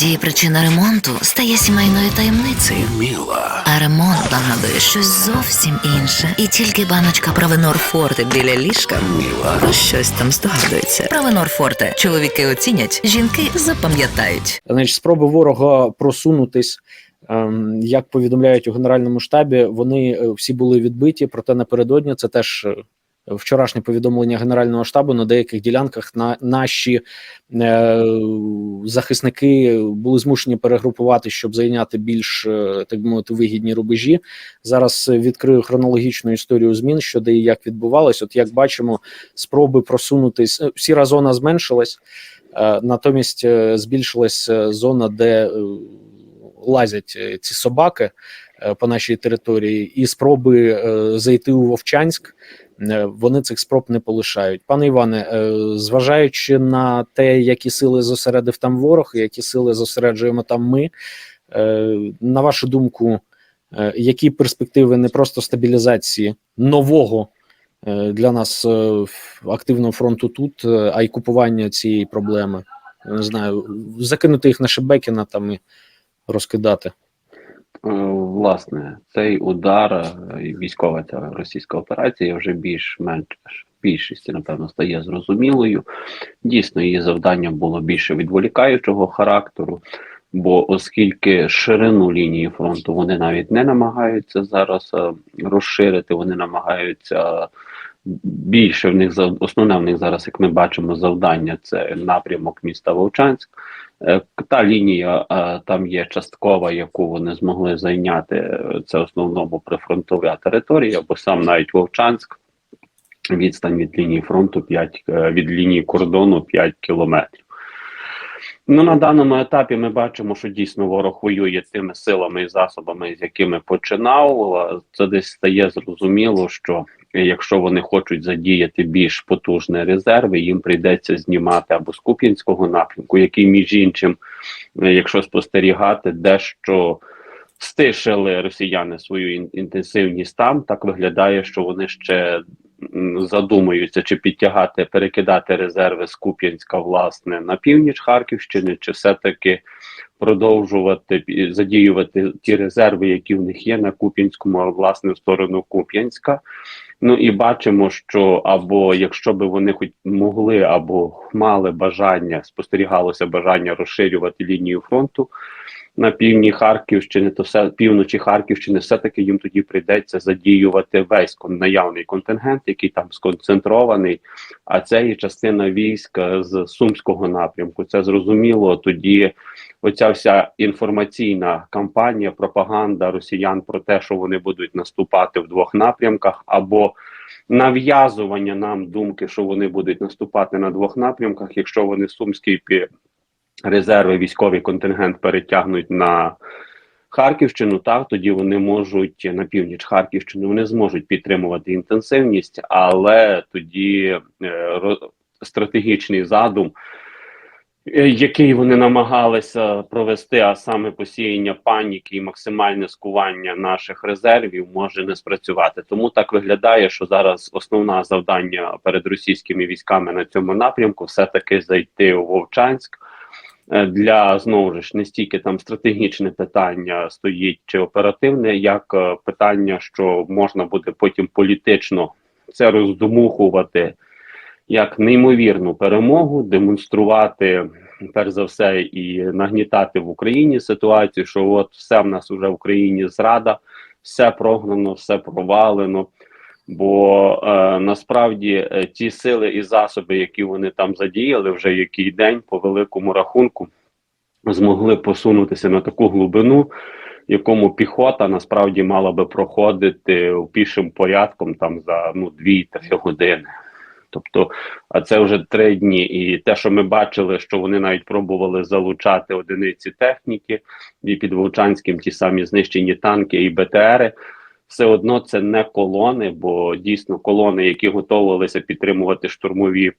Іноді причина ремонту стає сімейною таємницею. Міла. А ремонт нагадує щось зовсім інше. І тільки баночка Провенор Форте біля ліжка Міла. про щось там здогадується. Провенор Форте. Чоловіки оцінять, жінки запам'ятають. Значить, спроби ворога просунутись, ем, як повідомляють у генеральному штабі, вони е, всі були відбиті. Проте напередодні це теж е, вчорашнє повідомлення генерального штабу на деяких ділянках. На наші е, захисники були змушені перегрупувати, щоб зайняти більш е, так мовити вигідні рубежі. Зараз відкрию хронологічну історію змін, що де і як відбувалось. От як бачимо, спроби просунутись, е, сіра зона зменшилась. Е, Натомість е, збільшилась е, зона, де е, лазять ці собаки по нашій території, і спроби е, зайти у Вовчанськ. Е, Вони цих спроб не полишають. Пане Іване, е, зважаючи на те, які сили зосередив там ворог, які сили зосереджуємо там ми, е, на вашу думку, які перспективи не просто стабілізації нового для нас активного фронту тут, а й купування цієї проблеми. Не знаю, закинути їх на Шебекіна там і розкидати. Власне, цей удар, е, військова ця російська операція вже більш-менш більшості, напевно, стає зрозумілою. Дійсно, її завдання було більше відволікаючого характеру, бо оскільки ширину лінії фронту вони навіть не намагаються зараз е, розширити, вони намагаються більше в них основне в них зараз, як ми бачимо, завдання це напрямок міста Вовчанськ. Е, Та лінія е, там є часткова, яку вони змогли зайняти. е, Це основному прифронтова територія, бо сам навіть Вовчанськ, відстань від лінії фронту 5, е, від лінії кордону 5 кілометрів. Ну, на даному етапі ми бачимо, що дійсно ворог воює тими силами і засобами, з якими починав. Це десь стає зрозуміло, що якщо вони хочуть задіяти більш потужні резерви, їм прийдеться знімати або з Куп'янського напрямку, який між іншим, е, якщо спостерігати, дещо стишили росіяни свою інтенсивність там. Так виглядає, що вони ще м, задумуються, чи підтягати, перекидати резерви з Куп'янська власне на північ Харківщини, чи все-таки продовжувати задіювати ті резерви, які в них є на Куп'янському, а власне в сторону Куп'янська. Ну і бачимо, що або якщо би вони хоч могли, або мали бажання, спостерігалося бажання розширювати лінію фронту на півдні Харківщини, то все півночі Харківщини, все таки їм тоді прийдеться задіювати весь наявний контингент, який там сконцентрований. А це є частина військ е, з сумського напрямку. Це зрозуміло. Тоді оця вся інформаційна кампанія, пропаганда росіян про те, що вони будуть наступати в двох напрямках, або нав'язування нам думки, що вони будуть наступати на двох напрямках, якщо вони сумський пі- резерви, військовий контингент перетягнуть на Харківщину, так тоді вони можуть на північ Харківщини вони зможуть підтримувати інтенсивність, але тоді е, стратегічний задум, який вони намагалися провести, а саме посіяння паніки і максимальне скування наших резервів, може не спрацювати. Тому так виглядає, що зараз основне завдання перед російськими військами на цьому напрямку все таки зайти у Вовчанськ. Е, Для знову ж не стільки там стратегічне питання стоїть чи оперативне, як е, питання, що можна буде потім політично це роздумухувати як неймовірну перемогу, демонструвати перш за все і нагнітати в Україні ситуацію, що от все в нас вже в Україні зрада, все прогнано, все провалено. Бо е, насправді е, ті сили і засоби, які вони там задіяли, вже який день по великому рахунку змогли посунутися на таку глибину, якому піхота насправді мала би проходити пішим порядком там за ну 2-3 години. Тобто, а це вже три дні. І те, що ми бачили, що вони навіть пробували залучати одиниці техніки, і під Вовчанським ті самі знищені танки і БТРи. Все одно це не колони, бо дійсно колони, які готувалися підтримувати штурмові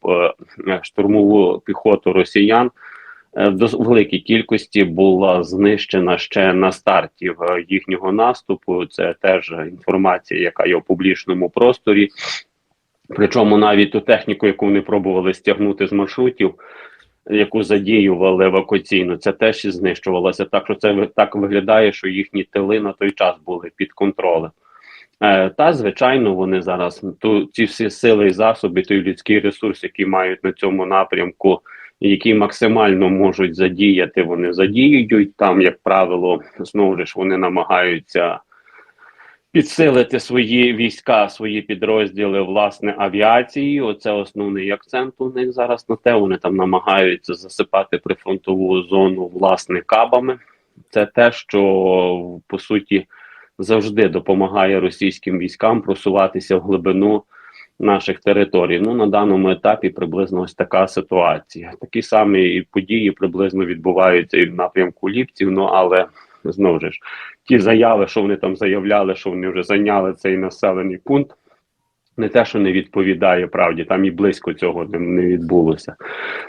е, штурмову піхоту росіян, е, в дос- великій кількості була знищена ще на старті е, їхнього наступу. Це теж інформація, яка є у публічному просторі. Причому навіть ту техніку, яку вони пробували стягнути з маршрутів, яку задіювали евакуаційно, це теж знищувалося. Так що це так виглядає, що їхні тили на той час були під контролем. Е, та звичайно, вони зараз ту ці всі сили і засоби, той людський ресурс, який мають на цьому напрямку, які максимально можуть задіяти, вони задіюють там, як правило, знову ж вони намагаються підсилити свої війська, свої підрозділи власне авіації. Оце основний акцент у них зараз на те. Вони там намагаються засипати прифронтову зону власне кабами. Це те, що по суті завжди допомагає російським військам просуватися в глибину наших територій. Ну на даному етапі приблизно ось така ситуація. Такі самі події приблизно відбуваються і в напрямку Ліпців. Ну але знову ж ті заяви, що вони там заявляли, що вони вже зайняли цей населений пункт. Не те, що не відповідає правді, там і близько цього не, не відбулося.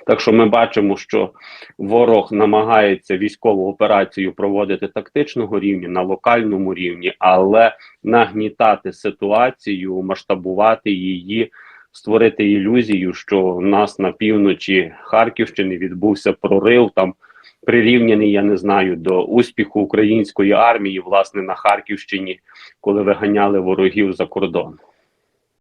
Так що ми бачимо, що ворог намагається військову операцію проводити тактичного рівня на локальному рівні, але нагнітати ситуацію, масштабувати її, створити ілюзію, що у нас на півночі Харківщини відбувся прорив там. Прирівняний, я не знаю, до успіху української армії, власне, на Харківщині, коли виганяли ворогів за кордон.